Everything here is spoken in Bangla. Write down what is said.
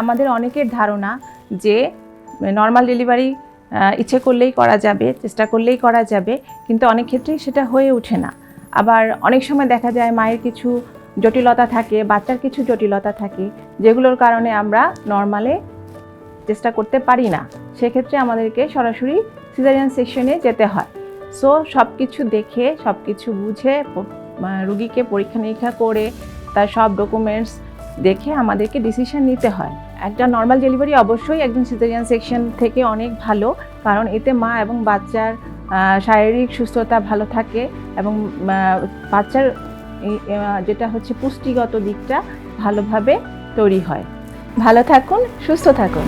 আমাদের অনেকের ধারণা যে নর্মাল ডেলিভারি ইচ্ছে করলেই করা যাবে, চেষ্টা করলেই করা যাবে, কিন্তু অনেক ক্ষেত্রেই সেটা হয়ে ওঠে না। আবার অনেক সময় দেখা যায় মায়ের কিছু জটিলতা থাকে, বাচ্চার কিছু জটিলতা থাকে, যেগুলোর কারণে আমরা নর্মালে চেষ্টা করতে পারি না। সেক্ষেত্রে আমাদেরকে সরাসরি সিজারিয়ান সেকশনে যেতে হয়। সো সব কিছু দেখে সব কিছু বুঝে রুগীকে পরীক্ষা নিরীক্ষা করে, তার সব ডকুমেন্টস দেখে আমাদেরকে ডিসিশন নিতে হয়। একটা নর্মাল ডেলিভারি অবশ্যই একজন সিজারিয়ান সেকশন থেকে অনেক ভালো, কারণ এতে মা এবং বাচ্চার শারীরিক সুস্থতা ভালো থাকে এবং বাচ্চার যেটা হচ্ছে পুষ্টিগত দিকটা ভালোভাবে তৈরি হয়। ভালো থাকুন, সুস্থ থাকুন।